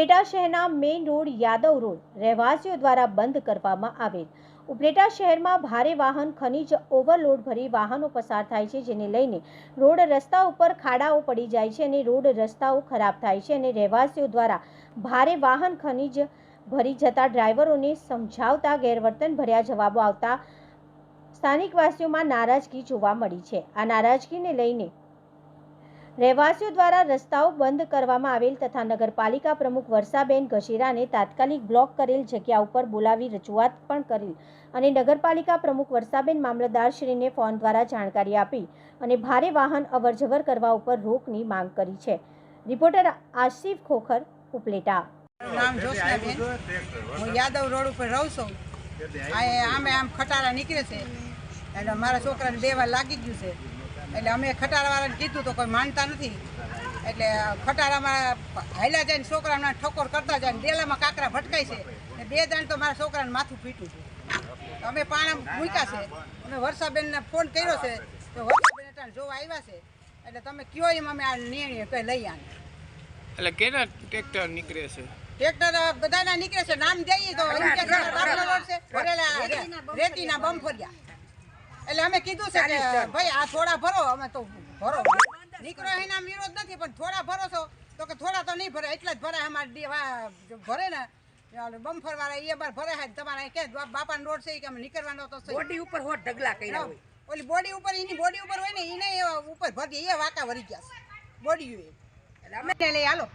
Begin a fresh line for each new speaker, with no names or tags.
ઉપલેટા શહેરના main road Yadav road રહેવાસીઓ દ્વારા બંધ કરવામાં આવેલ. ઉપલેટા શહેરમાં ભારે વાહન ખનીજ ઓવરલોડ ભરી વાહનો પસાર થાય છે, જેને લઈને રોડ રસ્તા ઉપર ખાડાઓ પડી જાય છે અને રોડ રસ્તાઓ ખરાબ થાય છે અને રહેવાસીઓ દ્વારા ભારે વાહન ખનીજ ભરી જતા ડ્રાઈવરોને સમજાવતા ગેરવર્તન ભર્યા જવાબો આવતા સ્થાનિકવાસીઓમાં નારાજગી જોવા મળી છે. આ નારાજગીને લઈને રહેવાસીઓ દ્વારા રસ્તાઓ બંધ કરવામાં આવેલ તથા નગરપાલિકા પ્રમુખ વર્ષાબેન ગશેરાને તાત્કાલિક બ્લોક કરેલ જગ્યા ઉપર બોલાવી રજૂઆત પણ કરી અને નગરપાલિકા પ્રમુખ વર્ષાબેન મામલતદારશ્રીને ફોન દ્વારા જાણકારી આપી અને ભારે વાહન અવરજવર કરવા ઉપર રોકની માંગ કરી છે. રિપોર્ટર આશિફ ખોખર, ઉપલેટા.
નામ જોશનાબેન. હું યાદવ રોડ ઉપર રહું છું. આમે આમ ખટારા નીકળે છે. અને મારા છોકરાને બે વાર લાગી ગયું છે. એટલે અમે ખટારાવાળાને કીધું તો કોઈ માનતા નથી. એટલે ખટારામાં હાલ્યા જાય ને છોકરાના ઠકોર કરતા જાય ને ડેલામાં કાંકરા ભટકાય છે. ને બે દાણ તો મારા છોકરાને માથું ફીટ્યું છે. અમે પાણા મૂક્યા છે. અમે વર્ષાબેનને ફોન કર્યો છે તો વર્ષાબેન અટાણે જોવા આવ્યા છે. એટલે તમે કયો એમ અમે આ નિર્ણય કંઈ લઈ આને
એટલે કેના ટ્રેક્ટર નીકળે છે?
ટ્રેક્ટર બધાના નીકળે છે. નામ જઈએ તો રેતીના બમ છે એટલે અમે કીધું છે કે ભાઈ આ થોડા ભરો. અમે તો ભરો. દીકરો એના વિરોધ નથી પણ થોડા ભરો છો તો કે થોડા તો નહીં ભરે એટલા જ ભરે અમારે ભરે ને બમ્ફર વાળા એ બાર ભરે છે તમારે કે બાપાનો રોડ છે કે અમે નીકળવાનો તો
બોડી ઉપર હોટ ઢગલા કર્યા હોય.
ઓલી બોડી ઉપર એની બોડી ઉપર હોય ને એને ઉપર ભરી એ વાંકા વરી ગયા છે. બોડી એટલે અમે લઈ હાલો